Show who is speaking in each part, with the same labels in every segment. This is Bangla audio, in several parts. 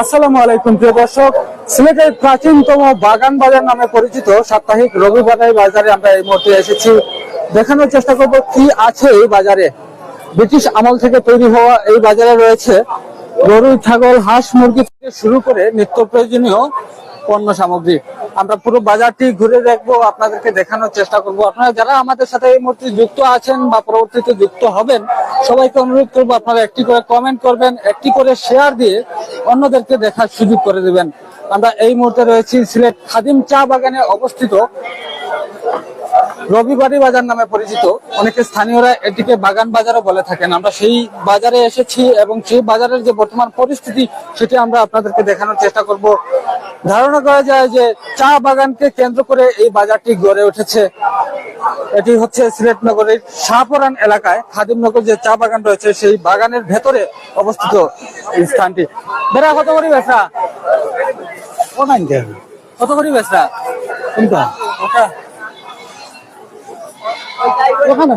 Speaker 1: আসসালামু আলাইকুম, প্রিয় দর্শক। সিলেটের প্রাচীনতম বাগান বাজার নামে পরিচিত সাপ্তাহিক রবিবারের বাজারে আমরা এই মুহূর্তে এসেছি। দেখানোর চেষ্টা করব কি আছে এই বাজারে। ব্রিটিশ আমল থেকে তৈরি হওয়া এই বাজারে রয়েছে গরু ছাগল, হাঁস, মুরগি থেকে শুরু করে নিত্য প্রয়োজনীয় পণ্য সামগ্রী। আমরা পুরো বাজারটি ঘুরে দেখব, আপনাদেরকে দেখানোর চেষ্টা করব। আপনারা যারা আমাদের সাথে এই মুহূর্তে যুক্ত আছেন বা পরবর্তীতে যুক্ত হবেন, সবাইকে অনুরোধ করব আপনারা একটি করে কমেন্ট করবেন, একটি করে শেয়ার দিয়ে অন্যদেরকে দেখার সুযোগ করে দেবেন। আমরা এই মুহূর্তে রয়েছি সিলেট খাদিম চা বাগানে অবস্থিত রবিবারি বাজার নামে পরিচিত। অনেকে স্থানীয়রা এটিকে বাগান বাজারও বলে থাকেন। আমরা সেই বাজারে এসেছি এবং সেই বাজারের যে বর্তমান পরিস্থিতি সেটি আমরা আপনাদেরকে দেখানোর চেষ্টা করব। ধারণা করা যায় যে চা বাগানকে কেন্দ্র করে এই বাজারটি গড়ে উঠেছে। এটি হচ্ছে সিলেট নগরের শাহপরান এলাকায়। খাদিমনগর যে চা বাগান রয়েছে সেই বাগানের ভেতরে অবস্থিত এই স্থানটি। বেড়া কত করি বেসরা কত করি বেসরা
Speaker 2: কোনটা?
Speaker 1: ওটা। এখানে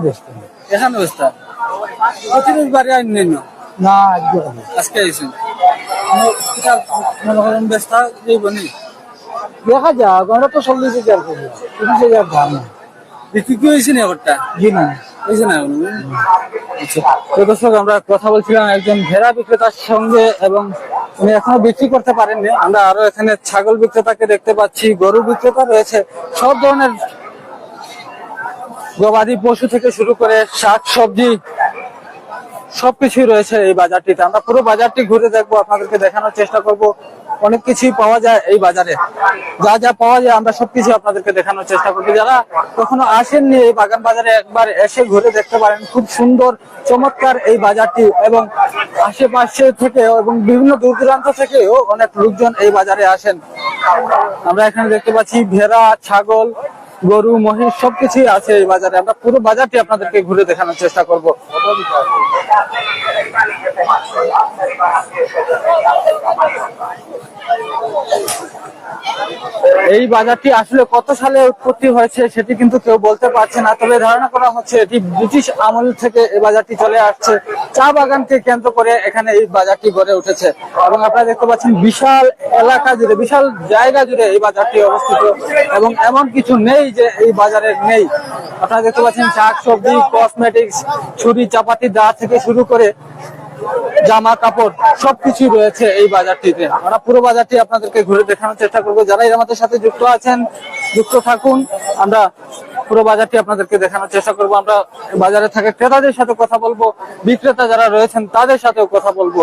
Speaker 1: বেসরা প্রতিদিন বাড়ি আইন নেই
Speaker 2: না? আজকে
Speaker 1: মনে করেন ব্যস্ত
Speaker 2: দেখা যাক আমরা তো চল্লিশ হাজার করি। তিরিশ হাজার দাম।
Speaker 1: বিক্রি কি হয়েছে না ওটা
Speaker 2: জি না।
Speaker 1: হয়েছে না আচ্ছা তো দর্শক আমরা কথা বলছিলাম একজন ভেড়া বিক্রেতার সঙ্গে এবং উনি এখনও বিক্রি করতে পারেননি। আমরা আরও এখানে ছাগল বিক্রেতাকে দেখতে পাচ্ছি গরু বিক্রেতা রয়েছে। সব ধরনের গবাদি পশু থেকে শুরু করে শাক, সবজি, সবকিছুই রয়েছে এই বাজারটিতে। আমরা পুরো বাজারটি ঘুরে দেখব, আপনাদেরকে দেখানোর চেষ্টা করব। অনেক কিছুই পাওয়া যায় এই বাজারে। যা যা পাওয়া যায় আমরা সবকিছু আপনাদেরকে দেখানোর চেষ্টা করব। যারা কখনো আসেননি এই বাগান বাজারে, একবার এসে ঘুরে দেখতে পারেন। খুব সুন্দর, চমৎকার এই বাজারটি এবং আশেপাশে থেকে এবং বিভিন্ন দূর দূরান্ত থেকেও অনেক লোকজন এই বাজারে আসেন। আমরা এখানে দেখতে পাচ্ছি ভেড়া, ছাগল গরু মহিষ সবকিছুই আছে এই বাজারে। আমরা পুরো বাজারটি আপনাদেরকে ঘুরে দেখানোর চেষ্টা করব। এই বাজারটি আসলে কত সালে উৎপত্তি হয়েছে সেটি কিন্তু কেউ বলতে পারছে না। তবে ধারণা করা হচ্ছে এটি ব্রিটিশ আমল থেকে এই বাজারটি চলে আসছে। চা বাগানকে কেন্দ্র করে এখানে এই বাজারটি গড়ে উঠেছে। এবং আপনারা দেখতে পাচ্ছেন বিশাল এলাকা জুড়ে, বিশাল জায়গা জুড়ে এই বাজারটি অবস্থিত। এবং এমন কিছু নেই যে এই বাজারে নেই। আপনারা দেখতে পাচ্ছেন শাক সবজি কসমেটিক্স ছুরি, চাপাতি দা থেকে শুরু করে জামা, কাপড় সবকিছু রয়েছে এই বাজারটিতে। আমরা পুরো বাজারটি আপনাদেরকে ঘুরে দেখানোর চেষ্টা করব। যারা আমাদের সাথে যুক্ত আছেন, যুক্ত থাকুন। আমরা পুরো বাজারটি আপনাদেরকে দেখানোর চেষ্টা করব। আমরা বাজারে থাকা ক্রেতাদের সাথে কথা বলব, বিক্রেতা যারা রয়েছেন তাদের সাথেও কথা বলব।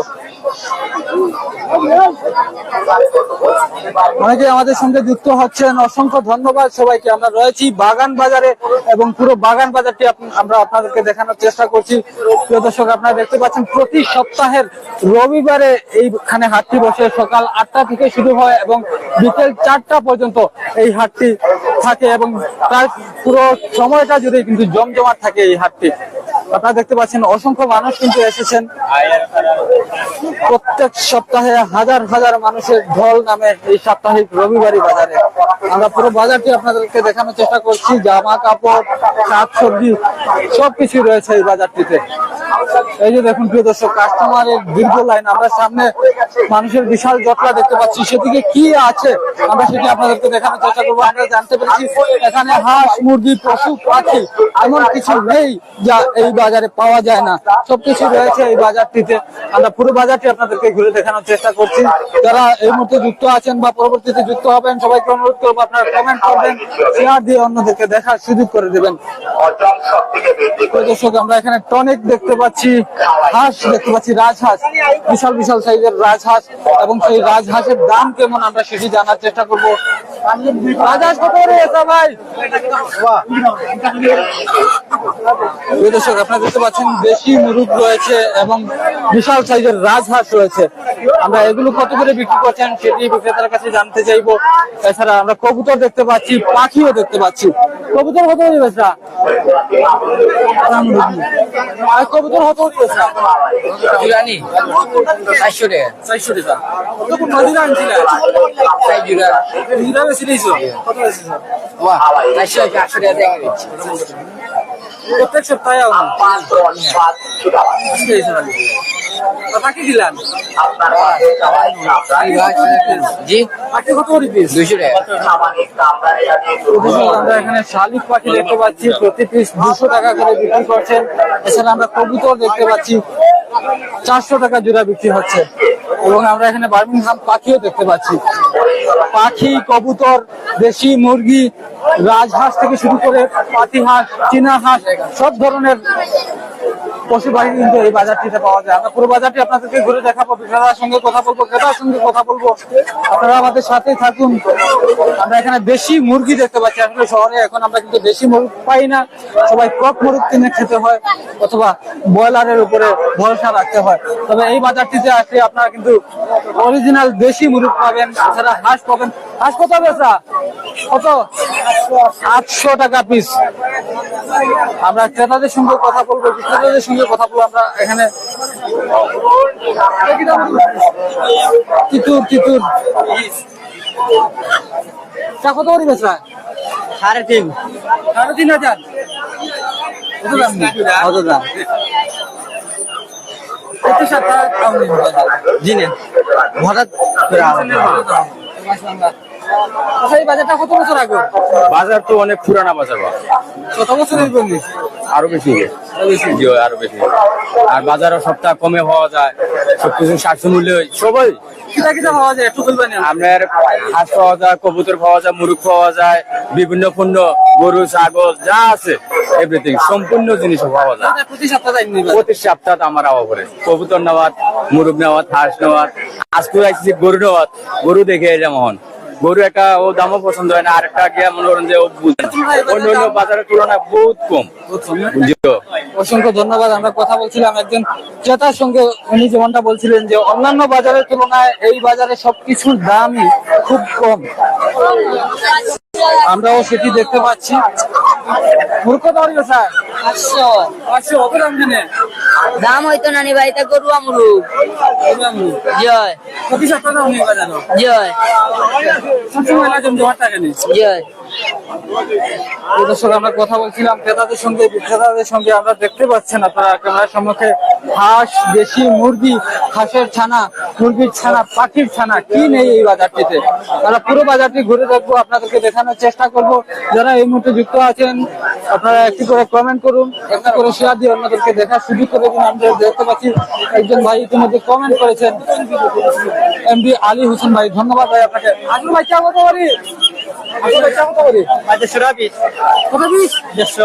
Speaker 1: অনেকে আমাদের সঙ্গে যুক্ত হচ্ছেন। অসংখ্য ধন্যবাদ সবাইকে। আমরা রয়েছি বাগান বাজারে এবং পুরো বাগান বাজারটি আমরা আপনাদেরকে দেখানোর চেষ্টা করছি। প্রিয় দর্শক, আপনারা দেখতে পাচ্ছেন, প্রতি সপ্তাহের রবিবারে এইখানে হাটটি বসে। সকাল আটটা থেকে শুরু হয় এবং বিকেল চারটা পর্যন্ত এই হাটটি থাকে এবং পুরো সময়টা জুড়ে কিন্তু জমজমাট থাকে এই হাটটি। আপনারা দেখতে পাচ্ছেন, অসংখ্য মানুষ কিন্তু এসেছেন। প্রত্যেক সপ্তাহে হাজার হাজার মানুষের ঢল নামে এই সাপ্তাহিক রবিবারই বাজারে। আমরা পুরো বাজারটি আপনাদেরকে দেখানোর চেষ্টা করছি, জামা কাপড় শাক সবজি সবকিছু রয়েছে এই বাজারটিতে। এই যে দেখুন প্রিয় দর্শক কাস্টমারের দীর্ঘ লাইন আমরা সামনে মানুষের বিশাল জটলা দেখতে পাচ্ছি। সেদিকে কি আছে আমরা সেটি আপনাদেরকে দেখানোর চেষ্টা করব। আমরা জানতে পেরেছি এখানে হাঁস মুরগি পশু পাখি এমন কিছু নেই যা এই বাজারে পাওয়া যায় না। সবকিছু রয়েছে এই বাজারটিতে। আমরা পুরো বাজারটি আপনাদেরকে ঘুরে দেখানোর চেষ্টা করছি। যারা এই মুহূর্তে যুক্ত আছেন বা পরবর্তীতে যুক্ত হবেন সবাইকে অনুরোধ করব আপনারা কমেন্ট করবেন শেয়ার দিয়ে অন্যদেরকে দেখার সুযোগ করে দেবেন। প্রিয় দর্শক আমরা এখানে টনিক দেখতে পাচ্ছি হাঁস, দেখতে পাচ্ছি রাজহাঁস। বিশাল বিশাল সাইজের রাজহাঁস এবং সেই রাজহাঁসের দাম কেমন আমরা সেটি জানার চেষ্টা করব। রাজহাঁস কত করে এটা ভাই দর্শক আপনারা দেখতে পাচ্ছেন দেশি মুরুগ রয়েছে এবং বিশাল সাইজের রাজহাঁস রয়েছে। আমরা এগুলো কত করে বিক্রি করছেন সেটি বিক্রেতার কাছে জানতে চাইব। এছাড়া আমরা কবুতর দেখতে পাচ্ছি পাখিও দেখতে পাচ্ছি। কবুতর কত করে বেচা আর কবুতর কত করে বেচা
Speaker 3: জুরানি চারশো টাকা।
Speaker 1: চারশো টাকা। কত কোন নদীর আনছিলে
Speaker 3: জুরা
Speaker 1: প্রত্যেক সপ্তাহে পাখি দিলাম
Speaker 3: জি?
Speaker 1: পাখি কত করে পিস
Speaker 3: দুইশো
Speaker 1: আমরা এখানে শালিক পাখি দেখতে পাচ্ছি প্রতি পিস দুশো টাকা করে বিক্রি করছেন। এছাড়া আমরা কবুতর দেখতে পাচ্ছি চারশো টাকা জোড়া বিক্রি হচ্ছে। এবং আমরা এখানে বার্মিংহাম পাখিও দেখতে পাচ্ছি। পাখি, কবুতর, দেশি, মুরগি রাজহাঁস থেকে শুরু করে পাতি হাঁস চীনা হাঁস সব ধরনের পশু পাখি কিন্তু এই বাজারটিতে পাওয়া যায়। আমরা পুরো বাজারটি আপনাদেরকে ঘুরে দেখাবো, বিক্রেতার সঙ্গে কথা বলব, ক্রেতার সঙ্গে কথা বলব। আপনারা আমাদের সাথেই থাকুন। আমরা এখানে দেশি মুরগি দেখতে পাচ্ছি। আসলে শহরে এখন আমরা কিন্তু দেশি মুরগ পাই না। সবাই কক মুরগ কিনে খেতে হয় অথবা ব্রয়লারের উপরে ভরসা রাখতে হয়। তবে এই বাজারটিতে আসলে আপনারা কিন্তু অরিজিনাল দেশি মুরগ পাবেন, এছাড়া হাঁস পাবেন। হাঁস কত বেচা কত? আটশো টাকা পিস আমরা ক্রেতাদের সঙ্গে কথা বলব বিক্রেতাদের সঙ্গে কথা বলব। আমরা এখানে তিতুর তিতুর। কত করে বেচা
Speaker 2: সাড়ে তিন।
Speaker 1: সাড়ে তিন হাজার। কত দাম?
Speaker 2: জি না হঠাৎ
Speaker 1: আচ্ছা এই বাজারটা কত বছর আগে?
Speaker 4: বাজার তো অনেক পুরানা বাজার
Speaker 1: কত বছরের বললি
Speaker 4: আরও বেশি জি আরও বেশি আর বাজারও সপ্তাহ কমে পাওয়া যায়। সবকিছু স্বাস্থ্য মূল্য সবাই।
Speaker 1: কিটা কিটা পাওয়া যায়? একটু বলবেন
Speaker 4: আপনার হাঁস পাওয়া যায় কবুতর পাওয়া যায় মুরগ পাওয়া যায় বিভিন্ন পণ্য গরু ছাগল যা আছে এভরিথিং সম্পূর্ণ জিনিস পাওয়া যায়।
Speaker 1: প্রতি সপ্তাহে
Speaker 4: প্রতি সপ্তাহ আমার আওয়া করে কবুতর নেওয়ার মুরগ নেওয়ার হাঁস নেওয়ার আজকে গরু নেওয়ার গরু দেখে এলাম গরু একটা ও দামও পছন্দ হয় না আর একটা গিয়ে মনে করেন যে ও অন্য অন্য বাজারের তুলনায় বহুত কম।
Speaker 1: অসংখ্য ধন্যবাদ আমরা কথা বলছিলাম একজন ক্রেতার সঙ্গে উনি যেমনটা বলছিলেন যে অন্যান্য বাজারের তুলনায় এই বাজারে সবকিছুর দামই খুব কম। আমরাও সেটি দেখতে পাচ্ছি। মূর্খ স্যার
Speaker 5: পাঁচশো।
Speaker 1: পাঁচশো অত দাম জানে
Speaker 5: দাম হইতো নানি বাড়িতে গরু আমরুক জয়। জয়। জয়।
Speaker 1: দর্শক আমরা কথা বলছিলাম, ক্রেতাদের সঙ্গে, বিক্রেতাদের সঙ্গে আমরা দেখতে পাচ্ছেন আপনারা ক্যামেরার সম্মুখে হাঁস, দেশি মুরগি, হাঁসের ছানা, মুরগির ছানা, পাখির ছানা, কি নেই এই বাজারটিতে? আমরা পুরো বাজারটি ঘুরে দেখব, আপনাদেরকে দেখানোর চেষ্টা করব। যারা এই মুহূর্তে যুক্ত আছেন, আপনারা একটি করে কমেন্ট করুন, একটি করে শেয়ার দিয়ে অন্যদেরকে দেখার সুযোগ করে দিন। আমরা দেখতে পাচ্ছি একজন ভাই ইতিমধ্যে কমেন্ট করেছেন। এমডি আলী হোসেন ভাই, ধন্যবাদ ভাই আপনাকে। আসলে ভাই কেমন বিশ বিশ
Speaker 2: বেশি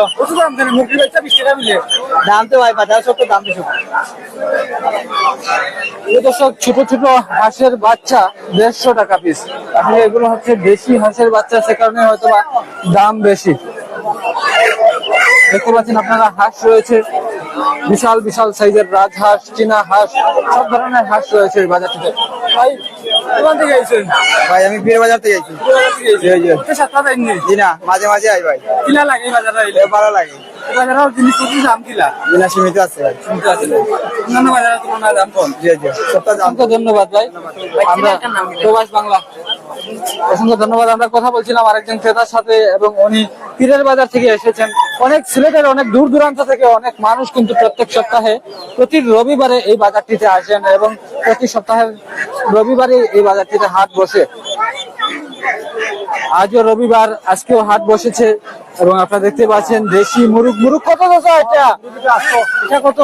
Speaker 1: ছোট ছোট হাঁসের বাচ্চা দেড়শো টাকা পিস আসলে এগুলো হচ্ছে দেশি হাঁসের বাচ্চা, সে কারণে হয়তো দাম বেশি। দেখতে পাচ্ছেন আপনারা, হাঁস রয়েছে। বিশাল বিশাল সাইজের রাজহাঁস, চীনা হাঁস, সব ধরনের হাঁস রয়েছে বাজারটিতে কোথা থেকে আইছেন?
Speaker 2: ভাই আমি পীর বাজার থেকে আইছি। জি, জি।
Speaker 1: কোথায় সাতটা
Speaker 2: জি না মাঝে মাঝে আই ভাই।
Speaker 1: কিনা লাগে বাজার
Speaker 2: ভালো লাগে।
Speaker 1: এই বাজারেও জিনিসপত্রের দাম কিলা
Speaker 2: জি সীমিত আছে ভাই।
Speaker 1: শুনতে আছে অন্যান্য বাজারের তুলনায় দাম কম।
Speaker 2: জি জি। সপ্তাহ দাম
Speaker 1: ধন্যবাদ ভাই। আমরা প্রবাস বাংলা। অসংখ্য ধন্যবাদ। আমরা কথা বলছিলাম আরেকজন ক্রেতার সাথে এবং উনি পীরের বাজার থেকে এসেছেন। অনেক সিলেটের অনেক দূর দূরান্ত থেকে অনেক মানুষ কিন্তু প্রত্যেক সপ্তাহে প্রতি রবিবারে এই বাজারটিতে আসেন এবং প্রতি সপ্তাহের রবিবারে এই বাজারটিতে হাট বসে। আজও রবিবার আজকেও হাট বসেছে এবং আপনারা দেখতে পাচ্ছেন দেশি মুরুগ মুরুগ কত দাদা এটা? এটা কত?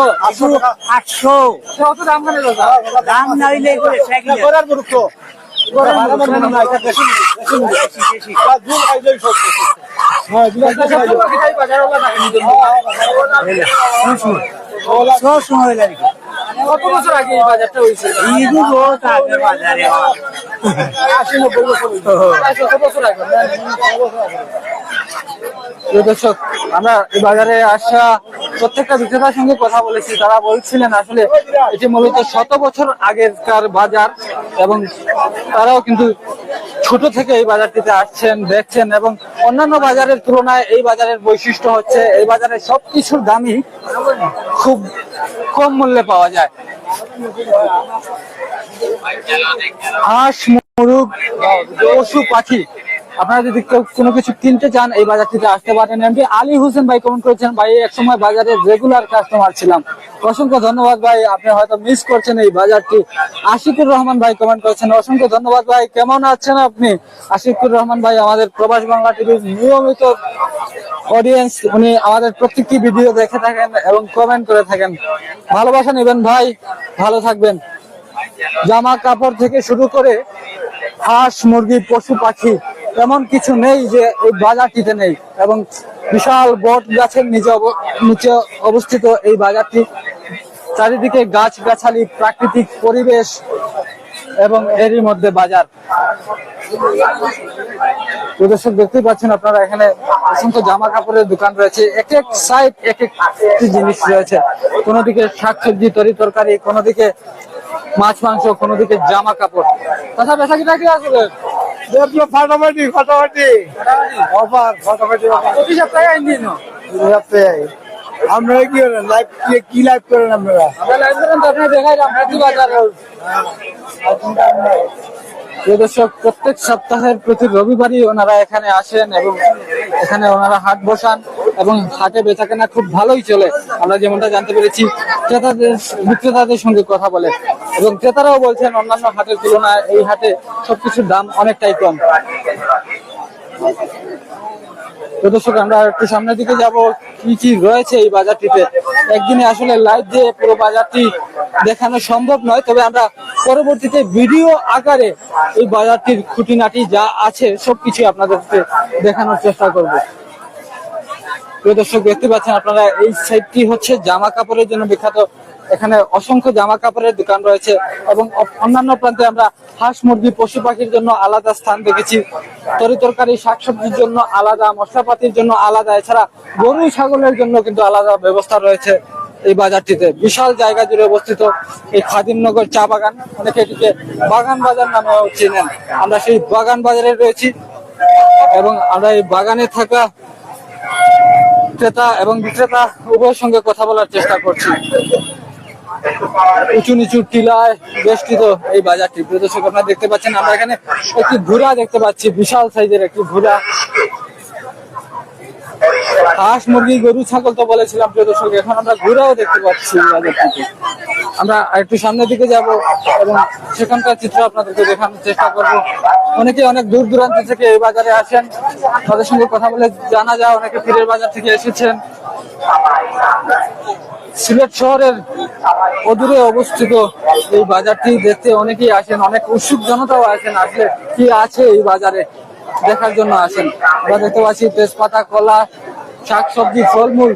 Speaker 2: আটশো?
Speaker 1: কত দাম খানে দাদা
Speaker 2: দাম না হইলে করার মুরুখ তো। সময় লাগে
Speaker 1: কত বছর আগে এই বাজারটা হয়েছে
Speaker 2: ঈদু বহুত আগে বাজারে
Speaker 1: আশি নব্বই বছর। কত বছর আগে। দর্শক, আমরা এই বাজারে আসা প্রত্যেকটা বিক্রেতার সঙ্গে কথা বলেছি। তারা বলছিলেন, আসলে এটি মূলত শত বছর আগেরকার বাজার এবং তারাও কিন্তু ছোট থেকে এই বাজারটিতে আসছেন, দেখছেন এবং অন্যান্য বাজারের তুলনায় এই বাজারের বৈশিষ্ট্য হচ্ছে, এই বাজারে সবকিছুর দামই খুব কম মূল্যে পাওয়া যায়। হাঁস, মুরগ, পশু, পাখি আপনারা যদি কোনো কিছু কিনতে চান, এই বাজারটিতে আসতে পারেন। এমনি আলী হোসেন ভাই কমেন্ট করেছেন, ভাই এক সময় বাজারে রেগুলার কাস্টমার ছিলাম। অসংখ্য ধন্যবাদ ভাই, আপনি হয়তো মিস করছেন এই বাজারটি। আশিকুর রহমান ভাই কমেন্ট করেছেন, অসংখ্য ধন্যবাদ ভাই, কেমন আছেন আপনি? আশিকুর রহমান ভাই, আমাদের প্রবাস বাংলা টিভির নিয়মিত অডিয়েন্স উনি আমাদের প্রত্যেকটি ভিডিও দেখে থাকেন এবং কমেন্ট করে থাকেন। ভালোবাসা নেবেন ভাই, ভালো থাকবেন। জামা কাপড় থেকে শুরু করে হাঁস, মুরগি, পশু, পাখি এমন কিছু নেই যে এই বাজারটিতে নেই এবং বিশাল বট গাছের নিচে নিচে অবস্থিত এই বাজারটি। চারিদিকে গাছ গাছালি প্রাকৃতিক পরিবেশ এবং এরই মধ্যে বাজার। দর্শক, দেখতেই পাচ্ছেন আপনারা এখানে অসংখ্য জামা কাপড়ের দোকান রয়েছে। এক এক সাইড এক একটি জিনিস রয়েছে। কোনো দিকে শাকসবজি, তরি তরকারি কোনো দিকে মাছ, মাংস, কোনোদিকে জামা কাপড় তাছাড়া বেচা কিনা কি আসলে
Speaker 2: দেখল ফাটাফাটি ফাটাফাটি। অফার ফাটাফাটি অফার।
Speaker 1: প্রতি সপ্তাহে আইন দিন।
Speaker 2: আপনারা কি করেন? লাইভ কি লাইভ করেন আপনারা?
Speaker 1: আমরা লাইভ করেন তো আপনি দেখাইলাম প্রতি বাজার দর্শক প্রত্যেক সপ্তাহের প্রতি রবিবারই ওনারা এখানে আসেন এবং এখানে ওনারা হাট বসান। এবং হাটে বেচা কেনা খুব ভালোই চলে। আমরা যেমনটা জানতে পেরেছি, ক্রেতাদের, বিক্রেতাদের সঙ্গে কথা বলে। এবং ক্রেতারাও বলছেন, অন্যান্য হাটের তুলনায় এই হাটে সবকিছুর দাম অনেকটাই কম। দর্শক, আমরা একটু সামনের দিকে যাব। কি কি রয়েছে এই বাজারটিতে? একদিনে আসলে লাইভ দিয়ে পুরো বাজারটি দেখানো সম্ভব নয়, তবে আমরা পরবর্তীতে ভিডিও আকারে এই বাজারটির খুঁটিনাটি যা আছে সবকিছু আপনাদেরকে দেখানোর চেষ্টা করব। দর্শক, দেখতে পাচ্ছেন আপনারা এই সাইডটি হচ্ছে জামা কাপড়ের জন্য বিখ্যাত। এখানে অসংখ্য জামা কাপড়ের দোকান রয়েছে এবং অন্যান্য প্রান্তে আমরা হাঁস, মুরগি, পশু পাখির জন্য আলাদা স্থান দেখেছি। তরি তরকারি, শাকসবজির জন্য আলাদা, মশলাপাতির জন্য আলাদা, এছাড়া গরু, ছাগলের জন্য কিন্তু আলাদা ব্যবস্থা রয়েছে এই বাজারটিতে। বিশাল জায়গা জুড়ে অবস্থিত এই খাদিমনগর চা বাগান। অনেকে এটিকে বাগান বাজার নামেও চেনেন। আমরা সেই বাগান বাজারে রয়েছি এবং আমরা এই বাগানে থাকা ক্রেতা এবং বিক্রেতা উভয়ের সঙ্গে কথা বলার চেষ্টা করছি। উঁচু নিচু টিলায় বেষ্টিত এই বাজারটি। প্রিয় দর্শক, আপনারা দেখতে পাচ্ছেন, আমরা এখানে একটি ঘোড়া দেখতে পাচ্ছি, বিশাল সাইজের একটি ঘোড়া হাঁস, মুরগি, গরু, ছাগল তো বলেছিলাম, প্রিয় দর্শক, এখন আমরা ঘোড়াও দেখতে পাচ্ছি বাজারটিকে আমরা একটু সামনের দিকে যাব এবং সেখানকার চিত্র আপনাদেরকে দেখানোর চেষ্টা করব। অনেকে অনেক দূর দূরান্ত থেকে এই বাজারে আসেন। তাদের সঙ্গে কথা বলে জানা যায় অনেকে পীরের বাজার থেকে এসেছেন। সিলেট শহরের অদূরে অবস্থিত এই বাজারটি দেখতে অনেকেই আসেন, অনেক উৎসুক জনতাও আসেন। আসলে কি আছে এই বাজারে দেখার জন্য আসেন। আমরা দেখতে পাচ্ছি তেজপাতা, কলা, শাকসবজি, ফলমূল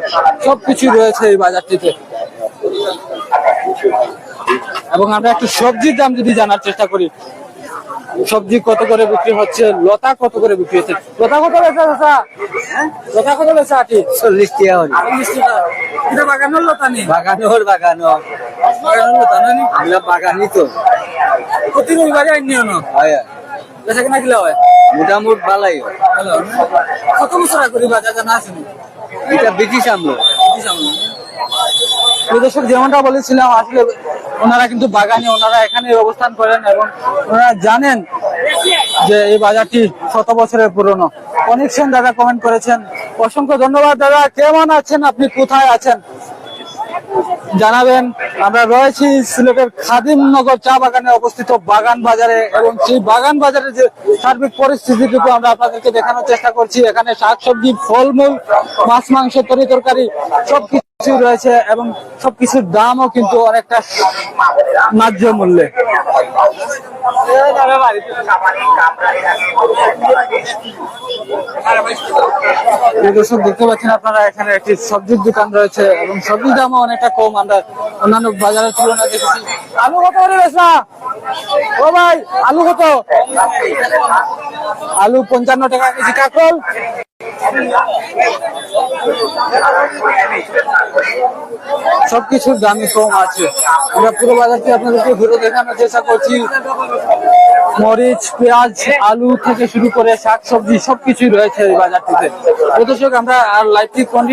Speaker 1: সবকিছু রয়েছে এই বাজারটিতে। এবং আমরা একটু সবজির দাম যদি জানার চেষ্টা করি সবজি কত করে বিক্রি হচ্ছে লতা কত করে বিক্রি হচ্ছে? লতা কত বেচা চাচা? লতা কত বেচা আটি?
Speaker 2: চল্লিশ টাকা হল।
Speaker 1: চল্লিশ টাকা। এটা বাগানের লতা নেই
Speaker 2: বাগানোর বাগানো
Speaker 1: বাগানের লতা নি?
Speaker 2: আমরা বাগানই তো।
Speaker 1: প্রতি রবিবারে আইন নিও না?
Speaker 2: হয়
Speaker 1: বেচা কেনা কিলা হয়?
Speaker 2: মোটামুটি ভালাই হয়।
Speaker 1: কত বছর এই বাজার জানা আছে?
Speaker 2: এটা ব্রিটিশ আমলো।
Speaker 1: প্রিয় দর্শক যেমনটা বলেছিলাম, আসলে ওনারা কিন্তু বাগানে, ওনারা এখানে অবস্থান করেন এবং ওনারা জানেন যে এই বাজারটি শত বছরের পুরনো। অনেক সেন দাদা কমেন্ট করেছেন, অসংখ্য ধন্যবাদ দাদা, কেমন আছেন? আপনি কোথায় আছেন? জানাবেন, আমরা রয়েছি সিলেটের খাদিমনগর চা বাগানে অবস্থিত বাগান বাজারে এবং সেই বাগান বাজারে যে সার্বিক পরিস্থিতিটুকু আমরা আপনাদেরকে দেখানোর চেষ্টা করছি। এখানে শাকসবজি, ফলমূল, মাছ, মাংস, তরি তরকারি সবকিছু রয়েছে এবং সবকিছুর দামও কিন্তু অনেকটা ন্যায্য মূল্যে। দর্শক, দেখতে পাচ্ছেন আপনারা, এখানে একটি সবজির দোকান রয়েছে এবং সবজির দামও অনেকটা কম। আমরা অন্যান্য বাজারের তুলনায় দেখেছি। আলু কত করে ও ভাই, আলু কত? আলু পঞ্চান্ন টাকা কেজি কাকল সবকিছুর দামি কম আছে। আমরা পুরো বাজারটি আপনাদেরকে ঘুরে দেখানোর চেষ্টা করছি। মরিচ, পেঁয়াজ, আলু থেকে শুরু করে শাকসবজি সবকিছুই রয়েছে এই বাজারটিতে। প্রদর্শক আমরা আর লাইভটি কন্টিনিউ